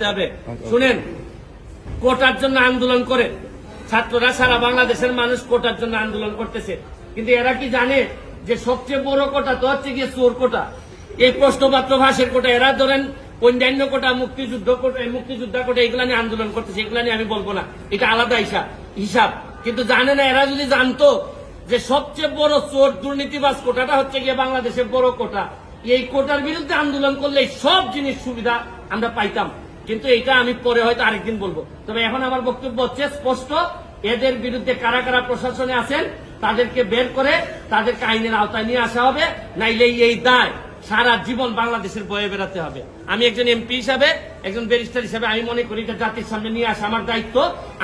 জানতে হবে। শুনেন, কোটার জন্য আন্দোলন করে। ছাত্ররা সারা বাংলাদেশের মানুষ কোটার জন্য আন্দোলন করতেছে। কিন্তু এরা কি জানে যে সবচেয়ে বড় কোটা তো হচ্ছে গিয়ে চোর কোটা? এই প্রশ্নপত্র ভাষের কোটা, এরা ধরেন অন্যান্য কোটা, মুক্তিযুদ্ধ কোটা মুক্তিযোদ্ধা কোটা, এগুলা নিয়ে আন্দোলন করতেছে, এগুলা নিয়ে আমি বলব না। এটা আলাদা হিসাব হিসাব। কিন্তু জানে না, এরা যদি জানতো যে সবচেয়ে বড় চোর দুর্নীতিবাজ কোটাটা হচ্ছে গিয়ে বাংলাদেশের বড় কোটা। এই কোটার বিরুদ্ধে আন্দোলন করলে সব জিনিস সুবিধা আমরা পাইতাম। কিন্তু এটা আমি পরে হয়তো আরেকদিন বলব। তবে এখন আমার বক্তব্য হচ্ছে, স্পষ্ট, এদের বিরুদ্ধে কারা কারা প্রশাসনে আছেন, তাদেরকে বের করে তাদেরকে আইনের আওতায় নিয়ে আসা হবে নাইলে এই দায় সারা জীবন বাংলাদেশের বয়ে বেড়াতে হবে। আমি একজন এমপি হিসাবে, একজন ব্যারিস্টার হিসাবে আমি মনে করি এটা জাতির সামনে নিয়ে আসা আমার দায়িত্ব।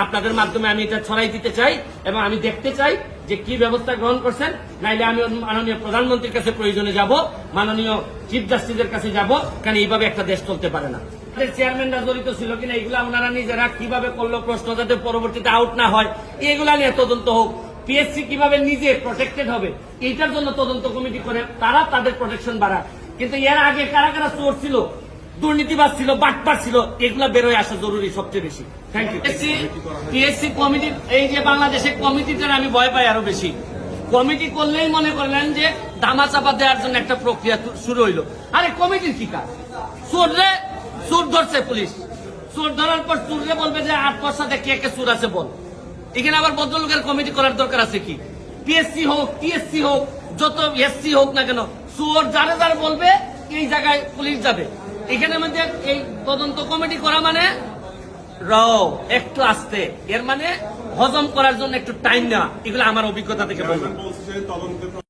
আপনাদের মাধ্যমে আমি এটা ছড়াই দিতে চাই এবং আমি দেখতে চাই যে কি ব্যবস্থা গ্রহণ করছেন, নাইলে আমি মাননীয় প্রধানমন্ত্রীর কাছে প্রয়োজনে যাব, মাননীয় চিফ জাস্টিসের কাছে যাব, কারণ এইভাবে একটা দেশ চলতে পারে না। চেয়ারম্যানরা জড়িত ছিল কিনা, এগুলা ওনারা নিজেরা কীভাবে করল প্রশ্ন যাতে পরবর্তীতে আউট না হয়, এগুলা নিয়ে তদন্ত হোক। পিএসসি কীভাবে নিজে প্রোটেক্টেড হবে, এইটার জন্য তদন্ত কমিটি করে, তারা তাদের প্রোটেকশন বাড়ায়। কিন্তু এর আগে কারা কারা চোর ছিল দুর্নীতিবাদ ছিল বাটপার ছিল, এগুলা বেরোয় আসা জরুরি সবচেয়ে বেশি। থ্যাংক ইউ পিএসসি কমিটি এই যে বাংলাদেশের কমিটিটার আমি ভয় পাই আরও বেশি। কমিটি করলেই মনে করলেন যে, দামা চাপা দেওয়ার জন্য একটা প্রক্রিয়া শুরু হইল। আরে কমিটির কি কাজ? চোররে চোর ধরছে পুলিশ। চোর ধরার পর চোররে বলবে যে আট পয়সাতে কে কে চোর আছে বল? এখানে আবার ভদ্রলোকের কমিটি করার দরকার আছে কি? পিএসসি হোক টিএসসি হোক, যত এসসি হোক না কেন, চোর যারে যারা বলবে, এই জায়গায় পুলিশ যাবে। এখানে মধ্যে এই তদন্ত কমিটি করা মানে একটু আসতে এর মানে হজম করার জন্য একটু টাইম নেওয়া। এগুলো আমার অভিজ্ঞতা থেকে বলব বলছে যে তদন্তের